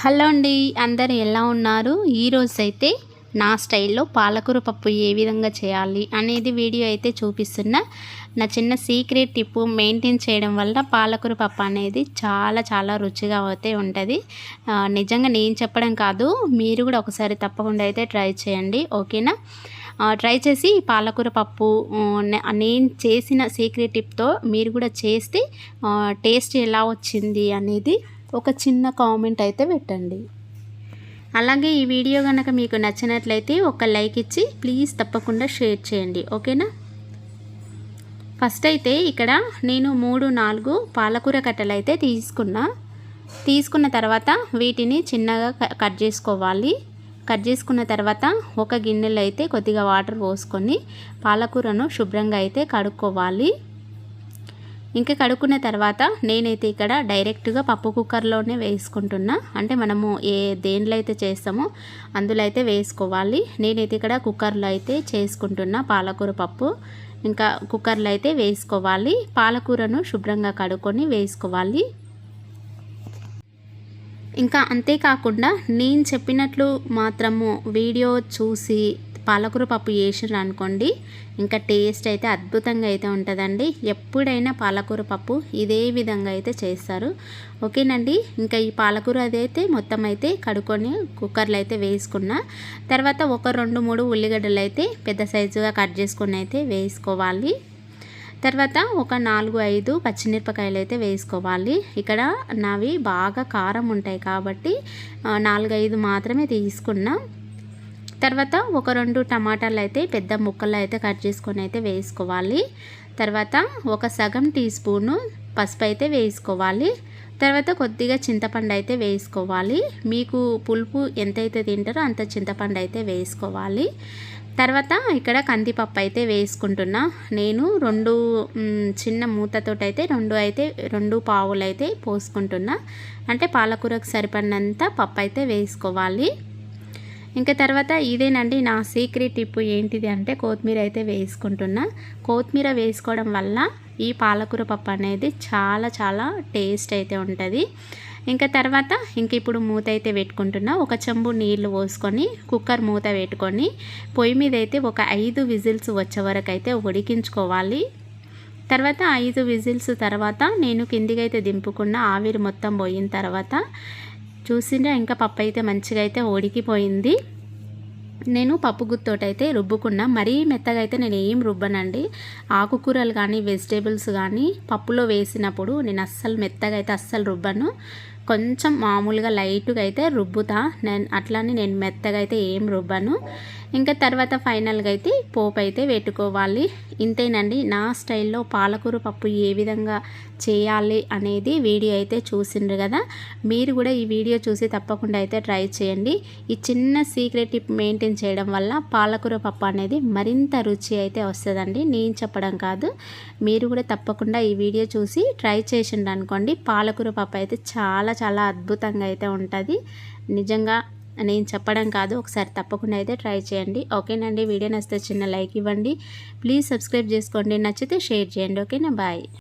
Hello అండి అందరు ఎలా ఉన్నారు? ఈరోజు అయితే నా స్టైల్లో పాలకూర పప్పు ఏ విధంగా చేయాలి అనేది వీడియో అయితే చూపిస్తున్నా. నా చిన్న సీక్రెట్ టిప్పు మెయింటైన్ చేయడం వల్ల పాలకూర పప్పు అనేది చాలా చాలా రుచిగా అయితే ఉంటుంది. నిజంగా నేను చెప్పడం కాదు మీరు కూడా ఒకసారి తప్పకుండా అయితే ట్రై చేయండి ఓకేనా? ట్రై చేసి పాలకూర పప్పు నేను చేసిన సీక్రెట్ టిప్తో మీరు కూడా చేస్తే టేస్ట్ ఎలా వచ్చింది అనేది ఒక చిన్న కామెంట్ అయితే పెట్టండి. అలాగే ఈ వీడియో కనుక మీకు నచ్చినట్లయితే ఒక లైక్ ఇచ్చి ప్లీజ్ తప్పకుండా షేర్ చేయండి. ఓకేనా? ఫస్ట్ అయితే ఇక్కడ నేను మూడు నాలుగు పాలకూర కట్టలు అయితే తీసుకున్నా. తీసుకున్న తర్వాత వీటిని చిన్నగా కట్ చేసుకోవాలి. కట్ చేసుకున్న తర్వాత ఒక గిన్నెలో అయితే కొద్దిగా వాటర్ పోసుకొని పాలకూరను శుభ్రంగా అయితే కడుక్కోవాలి. ఇంకా కడుక్కున్న తర్వాత నేనైతే ఇక్కడ డైరెక్ట్గా పప్పు కుక్కర్లోనే వేసుకుంటున్నా. అంటే మనము ఏ దేంట్లో అయితే చేస్తామో అందులో అయితే వేసుకోవాలి. నేనైతే ఇక్కడ కుక్కర్లో అయితే చేసుకుంటున్నా పాలకూర పప్పు. ఇంకా కుక్కర్లో అయితే వేసుకోవాలి. పాలకూరను శుభ్రంగా కడుక్కొని వేసుకోవాలి. ఇంకా అంతేకాకుండా నేను చెప్పినట్లు మాత్రము వీడియో చూసి పాలకూర పప్పు చేసిర్రు అనుకోండి ఇంకా టేస్ట్ అయితే అద్భుతంగా అయితే ఉంటుందండి. ఎప్పుడైనా పాలకూర పప్పు ఇదే విధంగా అయితే చేస్తారు. ఓకేనండి ఇంకా ఈ పాలకూర అదైతే మొత్తం అయితే కడుక్కొని కుక్కర్లో అయితే వేసుకున్న తర్వాత ఒక రెండు మూడు ఉల్లిగడ్డలు అయితే పెద్ద సైజుగా కట్ చేసుకొని అయితే వేసుకోవాలి. తర్వాత ఒక నాలుగు ఐదు పచ్చిమిరపకాయలు అయితే వేసుకోవాలి. ఇక్కడ నావి బాగా కారం ఉంటాయి కాబట్టి నాలుగు ఐదు మాత్రమే తీసుకున్నాం. తర్వాత ఒక రెండు టమాటాలు అయితే పెద్ద ముక్కలు అయితే కట్ చేసుకొని అయితే వేసుకోవాలి. తర్వాత ఒక సగం టీ స్పూను పసుపు అయితే వేసుకోవాలి. తర్వాత కొద్దిగా చింతపండు అయితే వేసుకోవాలి. మీకు పులుపు ఎంతైతే తింటారో అంత చింతపండు అయితే వేసుకోవాలి. తర్వాత ఇక్కడ కందిపప్పు అయితే వేసుకుంటున్నా. నేను రెండు చిన్న మూతతో అయితే రెండు అయితే రెండు పావులు అయితే పోసుకుంటున్నా. అంటే పాలకూరకు సరిపడినంత పప్పు అయితే వేసుకోవాలి. ఇంకా తర్వాత ఇదేనండి నా సీక్రెట్ టిప్పు ఏంటిది అంటే కొత్తిమీర అయితే వేసుకుంటున్నా. కొత్తిమీర వేసుకోవడం వల్ల ఈ పాలకూర పప్పు అనేది చాలా చాలా టేస్ట్ అయితే ఉంటుంది. ఇంకా తర్వాత ఇంక ఇప్పుడు మూత అయితే పెట్టుకుంటున్నా. ఒక చెంబు నీళ్ళు పోసుకొని కుక్కర్ మూత పెట్టుకొని పొయ్యి మీద అయితే ఒక ఐదు విజిల్స్ వచ్చే వరకు అయితే ఉడికించుకోవాలి. తర్వాత ఐదు విజిల్స్ తర్వాత నేను కిందికైతే దింపుకున్న ఆవిరి మొత్తం పోయిన తర్వాత చూసిండ్రా ఇంకా పప్పు అయితే మంచిగా అయితే ఉడికిపోయింది. నేను పప్పు గుత్తోటైతే రుబ్బుకున్నా. మరీ మెత్తగా అయితే నేను ఏం రుబ్బనండి. ఆకుకూరలు కానీ వెజిటేబుల్స్ కానీ పప్పులో వేసినప్పుడు నేను అస్సలు మెత్తగా అయితే అస్సలు రుబ్బను. కొంచెం మామూలుగా లైట్గా అయితే రుబ్బుతా. నేను అట్లానే నేను మెత్తగా అయితే ఏం రుబ్బను. ఇంకా తర్వాత ఫైనల్గా అయితే పోపు అయితే పెట్టుకోవాలి. ఇంతేనండి నా స్టైల్లో పాలకూర పప్పు ఏ విధంగా చేయాలి అనేది వీడియో అయితే చూసిండ్రు కదా. మీరు కూడా ఈ వీడియో చూసి తప్పకుండా అయితే ట్రై చేయండి. ఈ చిన్న సీక్రెట్ టిప్ మెయింటైన్ చేయడం వల్ల పాలకూర పప్పు అనేది మరింత రుచి అయితే వస్తుందండి. నేను చెప్పడం కాదు. మీరు కూడా తప్పకుండా ఈ వీడియో చూసి ట్రై చేసిండ్రు అనుకోండి పాలకూర పప్పు అయితే చాలా చాలా అద్భుతంగా అయితే ఉంటుంది. నిజంగా నేను చెప్పడం కాదు ఒకసారి తప్పకుండా అయితే ట్రై చేయండి. ఓకేనండి వీడియో నచ్చితే చిన్న లైక్ ఇవ్వండి. ప్లీజ్ సబ్స్క్రైబ్ చేసుకోండి నచ్చితే షేర్ చేయండి. ఓకేనా బాయ్.